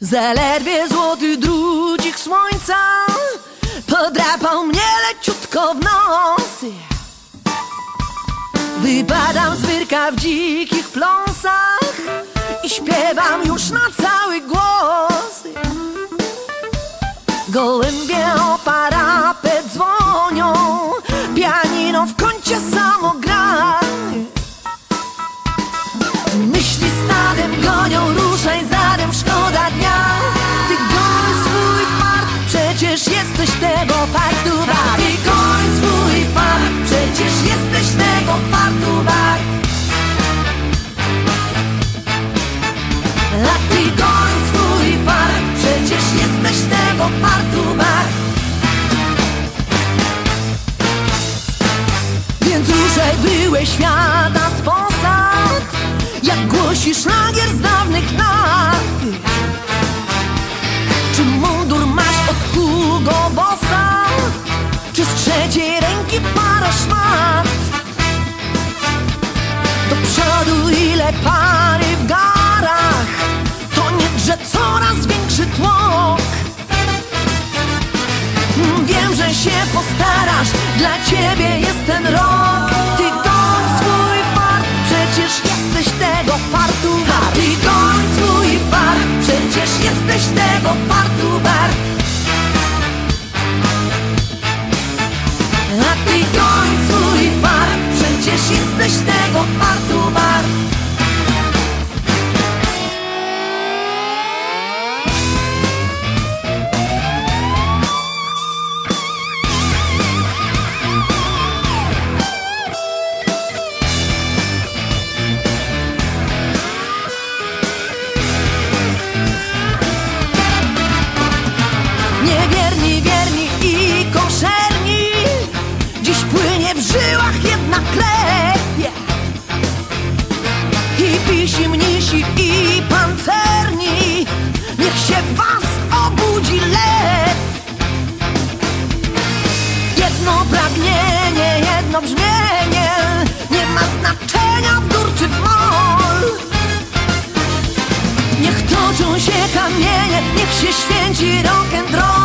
Zaledwie złoty drucik słońca Podrapał mnie leciutko w nos. Wypadam z wyrka w dzikich pląsach I śpiewam już na cały głos. Gołębie o parapet dzwonią Pianino w kącie samo gra Myśli stadem gonią, ruszaj zadem, dnia jesteś tego fartu wart Ty goń swój fart, przecież jesteś tego fartu wart A ty goń swój fart, przecież jesteś tego fartu wart Więc ruszaj byłeś świata z posad Jak głosi szlagier z dawnych lat dla ciebie jest ten rok. Ty goń swój fart, przecież jesteś tego fartu wart. Ty goń swój fart, przecież jesteś tego fartu wart. A ty goń swój fart, przecież jesteś tego fartu jedno brzmienie Nie ma znaczenia w dur czy w mol. Niech toczą się kamienie, niech się święci rock'n'roll Ty